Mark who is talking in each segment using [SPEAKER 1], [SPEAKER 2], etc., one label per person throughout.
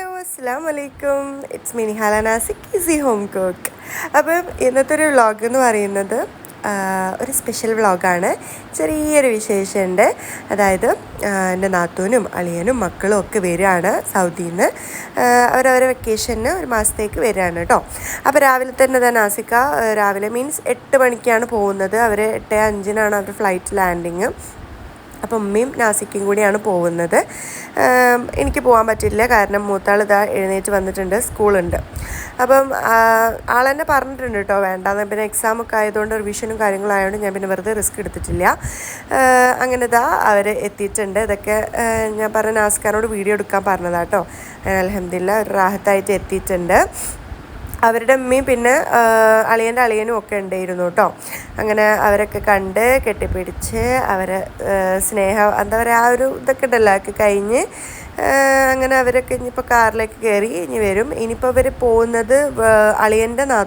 [SPEAKER 1] Hello അസ്സാം വലൈക്കും it's Mini ഹലാനാസിക് ഈസി ഹോം കുക്ക് അപ്പം ഇന്നത്തെ ഒരു വ്ളോഗ് എന്ന് പറയുന്നത് ഒരു സ്പെഷ്യൽ വ്ളോഗാണ് ചെറിയൊരു വിശേഷമുണ്ട്. അതായത് എന്റെ നാത്തൂനും അളിയനും മക്കളും ഒക്കെ വരികയാണ് സൗദിയിൽ നിന്ന് അവരവരെ വെക്കേഷന് ഒരു മാസത്തേക്ക് വരികയാണ് കേട്ടോ. അപ്പോൾ രാവിലെ തന്നെ തന്നെ ആസിക്ക രാവിലെ മീൻസ് എട്ട് മണിക്കാണ് പോകുന്നത്. അവർ എട്ട് അഞ്ചിനാണ് അവർ ഫ്ലൈറ്റ് ലാൻഡിങ് അപ്പം ഉമ്മയും നാസിക്കും കൂടിയാണ് പോകുന്നത്. എനിക്ക് പോകാൻ പറ്റില്ല കാരണം മൂത്താൾ ഇതാ എഴുന്നേറ്റ് വന്നിട്ടുണ്ട്. സ്കൂളുണ്ട്. അപ്പം ആൾ ആളെന്നെ പറഞ്ഞിട്ടുണ്ട് കേട്ടോ വേണ്ടാന്ന്. പിന്നെ എക്സാമൊക്കെ ആയതുകൊണ്ട് റിവിഷനും കാര്യങ്ങളായതുകൊണ്ട് ഞാൻ പിന്നെ വെറുതെ റിസ്ക് എടുത്തിട്ടില്ല. അങ്ങനെ ഇതാ അവർ എത്തിയിട്ടുണ്ട്. ഇതൊക്കെ ഞാൻ പറഞ്ഞ നാസ്കാരോട് വീഡിയോ എടുക്കാൻ പറഞ്ഞതാട്ടോ അലഹമില്ല ഒരു റാഹത്തായിട്ട് എത്തിയിട്ടുണ്ട്. അവരുടെ അമ്മയും പിന്നെ അളിയന്റെ അളിയനും ഒക്കെ ഉണ്ടായിരുന്നു കേട്ടോ. അങ്ങനെ അവരൊക്കെ കണ്ട് കെട്ടിപ്പിടിച്ച് അവരെ സ്നേഹം എന്താ പറയുക ആ ഒരു ഇതൊക്കെ ഉണ്ടല്ലോ ഒക്കെ കഴിഞ്ഞ് അങ്ങനെ അവരൊക്കെ ഇനിയിപ്പോൾ കാറിലേക്ക് കയറി ഇനി വരും. ഇനിയിപ്പോൾ ഇവർ പോകുന്നത് അളിയന്റെ നാ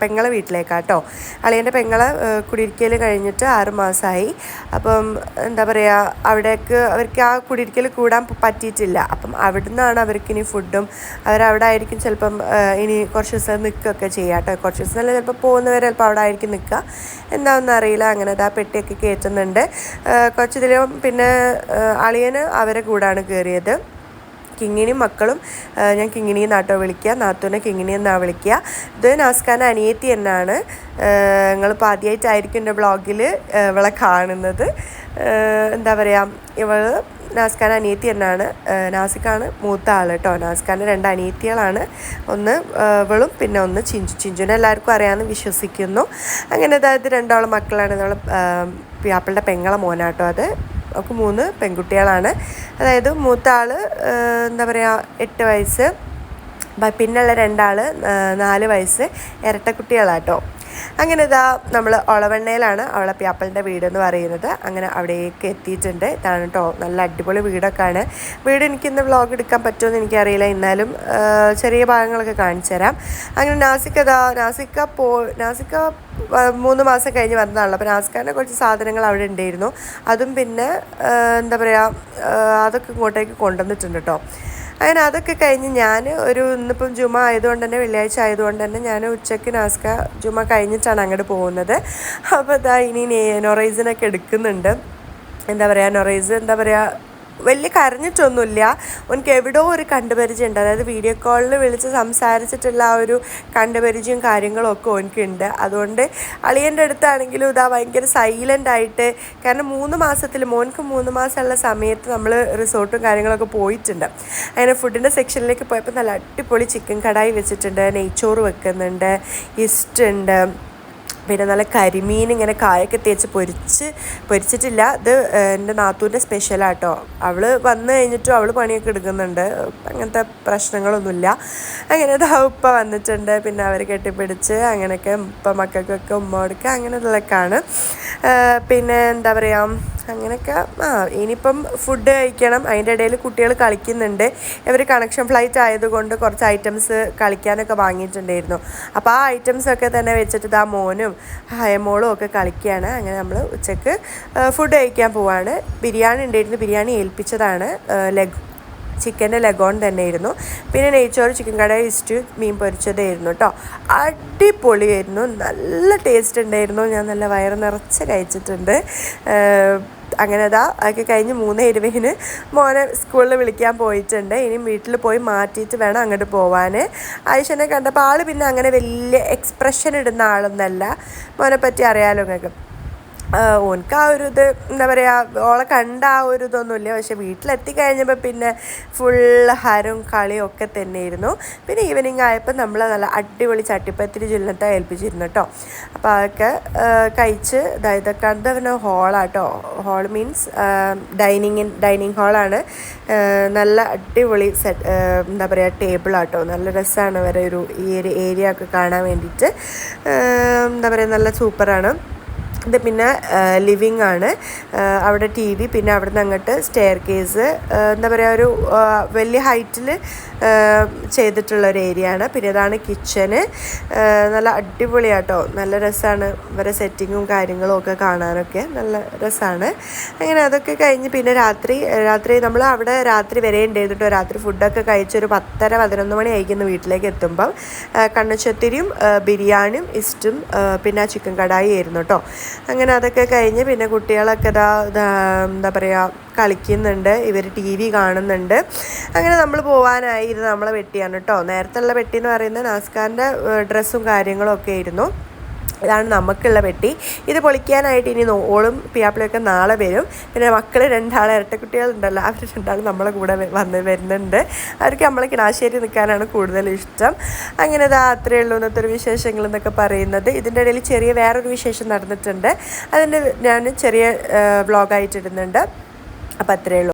[SPEAKER 1] പെങ്ങളെ വീട്ടിലേക്കാട്ടോ. അളിയന്റെ പെങ്ങളെ കുടിയിരിക്കൽ കഴിഞ്ഞിട്ട് ആറുമാസമായി അപ്പം എന്താ പറയുക അവിടേക്ക് അവർക്ക് ആ കുടിയിരിക്കൽ കൂടാൻ പറ്റിയിട്ടില്ല. അപ്പം അവിടുന്നാണ് അവർക്ക് ഇനി ഫുഡും അവരവിടെ ആയിരിക്കും ചിലപ്പം ഇനി കുറച്ച് ദിവസം നിൽക്കുകയൊക്കെ ചെയ്യുക കേട്ടോ കുറച്ച് ദിവസം അല്ല ചിലപ്പോൾ പോകുന്നവരെ ചിലപ്പോൾ അവിടെ ആയിരിക്കും നിൽക്കുക എന്താണെന്ന് അറിയില്ല. അങ്ങനെ ആ പെട്ടിയൊക്കെ കയറ്റുന്നുണ്ട് കുറച്ചിതിലും പിന്നെ അളിയന് അവരെ കൂടാണ് കയറിയത് കിങ്ങിണിയും മക്കളും ഞാൻ കിങ്ങിണി എന്നാട്ടോ വിളിക്കുക നാത്തൂനെ കിങ്ങിണി എന്നാണ് വിളിക്കുക. ഇത് നാസ്കാന അനിയത്തി എന്നാണ്. നിങ്ങളിപ്പോൾ ആദ്യമായിട്ടായിരിക്കും എന്റെ ബ്ലോഗിൽ ഇവളെ കാണുന്നത്. എന്താ പറയുക ഇവൾ നാസ്കാൻ അനിയത്തി എന്നാണ്. നാസിക്കാണ് മൂത്ത ആൾ കേട്ടോ. നാസ്കാന്റെ രണ്ട് അനിയത്തികളാണ്. ഒന്ന് ഇവളും പിന്നെ ഒന്ന് ചിഞ്ചു. ചിഞ്ചുനെ എല്ലാവർക്കും അറിയാമെന്ന് വിശ്വസിക്കുന്നു. അങ്ങനെ അതായത് രണ്ടാളും മക്കളാണ്. നമ്മൾ പിയാപ്പിളുടെ പെങ്ങളെ മോനാട്ടോ അത്. ഒക്കെ മൂന്ന് പെൺകുട്ടികളാണ്. അതായത് മൂത്ത ആൾ എന്താ പറയുക എട്ട് വയസ്സ് പിന്നെയുള്ള രണ്ടാൾ നാല് വയസ്സ് ഇരട്ടക്കുട്ടികളാട്ടോ. അങ്ങനെ ഇതാ നമ്മൾ ഒളവെണ്ണയിലാണ് വീട് എന്ന് പറയുന്നത്. അങ്ങനെ അവിടേക്ക് എത്തിയിട്ടുണ്ട്. ഇതാണ് കേട്ടോ നല്ല അടിപൊളി വീടൊക്കെ ആണ് വീട് എനിക്കിന്ന് വ്ളോഗ് എടുക്കാൻ പറ്റുമെന്ന് എനിക്കറിയില്ല. എന്നാലും ചെറിയ ഭാഗങ്ങളൊക്കെ കാണിച്ചു തരാം. അങ്ങനെ നാസിക്ക ഇതാ നാസിക്ക പോ നാസിക്ക മൂന്ന് മാസം കഴിഞ്ഞ് വന്നതാണല്ലോ. അപ്പോൾ നാസ്കാന്റെ കുറച്ച് സാധനങ്ങൾ അവിടെ ഉണ്ടായിരുന്നു. അതും പിന്നെ എന്താ പറയുക അതൊക്കെ ഇങ്ങോട്ടേക്ക് കൊണ്ടുവന്നിട്ടുണ്ട് കേട്ടോ അങ്ങനെ അതൊക്കെ കഴിഞ്ഞ് ഞാൻ ഒരു ഇന്നിപ്പം ജുമ ആയതുകൊണ്ട് തന്നെ വെള്ളിയാഴ്ച ആയതുകൊണ്ട് തന്നെ ഞാൻ ഉച്ചയ്ക്ക് നാസ്ക ജുമ കഴിഞ്ഞിട്ടാണ് അങ്ങോട്ട് പോകുന്നത്. അപ്പോൾ അതാ ഇനി നൊറൈസിനൊക്കെ എടുക്കുന്നുണ്ട്. എന്താ പറയുക നൊറൈസ് എന്താ പറയുക വലിയ കരഞ്ഞിട്ടൊന്നുമില്ല. എനിക്ക് എവിടെയോ ഒരു കണ്ടുപരിചയം ഉണ്ട് അതായത് വീഡിയോ കോളിൽ വിളിച്ച് സംസാരിച്ചിട്ടുള്ള ആ ഒരു കണ്ടുപരിചയം കാര്യങ്ങളൊക്കെ എനിക്കുണ്ട് അതുകൊണ്ട് അളിയന്റെ അടുത്താണെങ്കിലും ഇതാ ഭയങ്കര സൈലന്റ് ആയിട്ട് കാരണം മൂന്ന് മാസത്തിൽ മോൻക്ക് മൂന്ന് മാസമുള്ള സമയത്ത് നമ്മൾ റിസോർട്ടും കാര്യങ്ങളൊക്കെ പോയിട്ടുണ്ട്. അങ്ങനെ ഫുഡിന്റെ സെക്ഷനിലേക്ക് പോയപ്പോൾ നല്ല അടിപൊളി ചിക്കൻ കടായി വെച്ചിട്ടുണ്ട് നെയ്ച്ചോറ് വെക്കുന്നുണ്ട് ഇസ്റ്റ് ഉണ്ട്. പിന്നെ നല്ല കരിമീൻ ഇങ്ങനെ കായൊക്കെ തേച്ച് പൊരിച്ച് പൊരിച്ചിട്ടില്ല. ഇത് എന്റെ നാത്തൂന്റെ സ്പെഷ്യലാട്ടോ. അവൾ വന്ന് കഴിഞ്ഞിട്ടും അവൾ പണിയൊക്കെ എടുക്കുന്നുണ്ട്. അങ്ങനത്തെ പ്രശ്നങ്ങളൊന്നുമില്ല. അങ്ങനെ ഇതാ ഉപ്പ വന്നിട്ടുണ്ട്. പിന്നെ അവർ കെട്ടിപ്പിടിച്ച് അങ്ങനെയൊക്കെ ഉപ്പ മക്കൾക്കൊക്കെ ഉമ്മ കൊടുക്കുക അങ്ങനെയുള്ളതൊക്കെയാണ്. പിന്നെ എന്താ പറയുക അങ്ങനെയൊക്കെ. ആ ഇനിയിപ്പം ഫുഡ് കഴിക്കണം. അതിന്റെ ഇടയിൽ കുട്ടികൾ കളിക്കുന്നുണ്ട്. ഇവർ കണക്ഷൻ ഫ്ലൈറ്റ് ആയതുകൊണ്ട് കുറച്ച് ഐറ്റംസ് കളിക്കാനൊക്കെ വാങ്ങിയിട്ടുണ്ടായിരുന്നു. അപ്പോൾ ആ ഐറ്റംസ് ഒക്കെ തന്നെ വെച്ചിട്ട് ഇതാ മോനും ഹയമോളും ഒക്കെ കളിക്കുകയാണ്. അങ്ങനെ നമ്മൾ ഉച്ചയ്ക്ക് ഫുഡ് കഴിക്കാൻ പോവാണ്. ബിരിയാണി ഉണ്ടായിരുന്നു. ബിരിയാണി ഏൽപ്പിച്ചതാണ് ലെഗ് ചിക്കന്റെ ലഗോൺ തന്നെയായിരുന്നു. പിന്നെ നെയ്ച്ചോറ് ചിക്കൻ കട ഇസ്റ്റ് മീൻ പൊരിച്ചതായിരുന്നു കേട്ടോ അടിപൊളിയായിരുന്നു. നല്ല ടേസ്റ്റ് ഉണ്ടായിരുന്നു. ഞാൻ നല്ല വയറ് നിറച്ച് കഴിച്ചിട്ടുണ്ട്. അങ്ങനെ അതാ അതൊക്കെ കഴിഞ്ഞ് മൂന്ന് ഇരുപതിന് മോനെ സ്കൂളിൽ വിളിക്കാൻ പോയിട്ടുണ്ട്. ഇനി വീട്ടിൽ പോയി മാറ്റിയിട്ട് വേണം അങ്ങോട്ട് പോവാൻ. ആയിഷനെ കണ്ടപ്പോൾ ആൾ പിന്നെ അങ്ങനെ വലിയ എക്സ്പ്രഷൻ ഇടുന്ന ആളൊന്നല്ല. മോനെ പറ്റി അറിയാലോ നിങ്ങൾക്ക് ആഹ് ഓൻക്ക് ആ ഒരു ഇത് എന്താ പറയുക ഓളെ കണ്ട ആ ഒരു ഇതൊന്നുമില്ല പക്ഷെ വീട്ടിലെത്തി കഴിഞ്ഞപ്പോൾ പിന്നെ ഫുൾ ഹരും കളിയും ഒക്കെ തന്നെയായിരുന്നു. പിന്നെ ഈവനിങ് ആയപ്പോൾ നമ്മൾ നല്ല അടിപൊളി ചട്ടിപ്പത്തിരി ചുല്ലത്തെ ഏൽപ്പിച്ചിരുന്നു കേട്ടോ അപ്പോൾ അതൊക്കെ കഴിച്ച് അതായത് പിന്നെ ഹോളാട്ടോ ഹോൾ മീൻസ് ഡൈനിങ് ഡൈനിങ് ഹാളാണ് നല്ല അടിപൊളി സെറ്റ് എന്താ പറയുക ടേബിളാട്ടോ നല്ല രസമാണ് വരെ ഒരു ഈ ഒരു ഏരിയ ഒക്കെ കാണാൻ വേണ്ടിയിട്ട്. എന്താ പറയുക നല്ല സൂപ്പറാണ് ഇത് പിന്നെ ലിവിങ് ആണ്. അവിടെ ടി വി പിന്നെ അവിടെ നിന്ന് അങ്ങോട്ട് സ്റ്റെയർ കേസ് എന്താ പറയുക ഒരു വലിയ ഹൈറ്റിൽ ചെയ്തിട്ടുള്ള ഒരു ഏരിയ ആണ് പിന്നെ ഇതാണ് കിച്ചന്. നല്ല അടിപൊളിയാട്ടോ. നല്ല രസമാണ് ഇവരെ സെറ്റിങ്ങും കാര്യങ്ങളും ഒക്കെ കാണാനൊക്കെ. നല്ല രസമാണ് അങ്ങനെ അതൊക്കെ കഴിഞ്ഞ് പിന്നെ രാത്രി രാത്രി നമ്മൾ അവിടെ രാത്രി വരെ ഉണ്ടായിരുന്നു കേട്ടോ രാത്രി ഫുഡൊക്കെ കഴിച്ചൊരു പത്തര പതിനൊന്ന് മണി ആയിരിക്കുന്നു വീട്ടിലേക്ക് എത്തുമ്പം. കണ്ണുച്ചത്തിരിയും ബിരിയാണിയും ഇസ്റ്റും പിന്നെ ചിക്കൻ കടായി ആയിരുന്നു കേട്ടോ അങ്ങനെ അതൊക്കെ കഴിഞ്ഞ് പിന്നെ കുട്ടികളൊക്കെ ഇതാ എന്താ പറയുക കളിക്കുന്നുണ്ട്. ഇവർ ടി വി കാണുന്നുണ്ട്. അങ്ങനെ നമ്മൾ പോകാനായി ഇത് നമ്മളെ വെട്ടിയാണ് കേട്ടോ നേരത്തെ ഉള്ള വെട്ടി എന്ന് പറയുന്നത് നാസ്കാറിന്റെ ഡ്രസ്സും കാര്യങ്ങളും ഒക്കെ ആയിരുന്നു. ഇതാണ് നമുക്കുള്ള പെട്ടി ഇത് പൊളിക്കാനായിട്ട് ഇനി ഓളും പിയാപ്പിളൊക്കെ നാളെ വരും. പിന്നെ മക്കൾ രണ്ടാളെ ഇരട്ടക്കുട്ടികളുണ്ടല്ലോ. അവർ രണ്ടാളും നമ്മളെ കൂടെ വന്ന് വരുന്നുണ്ട്. അവർക്ക് നമ്മളെ കിണാശ്ശേരി നിൽക്കാനാണ് കൂടുതൽ ഇഷ്ടം. അങ്ങനെ ഇതാ അത്രയേ ഉള്ളൂ ഇന്നത്തെ ഒരു വിശേഷങ്ങൾ എന്നൊക്കെ പറയുന്നത്. ഇതിന്റെ ഇടയിൽ ചെറിയ വേറൊരു വിശേഷം നടന്നിട്ടുണ്ട്. അതിന്റെ ഞാൻ ചെറിയ വ്ളോഗായിട്ട് ഇടുന്നുണ്ട്. അപ്പോൾ അത്രയേ ഉള്ളൂ.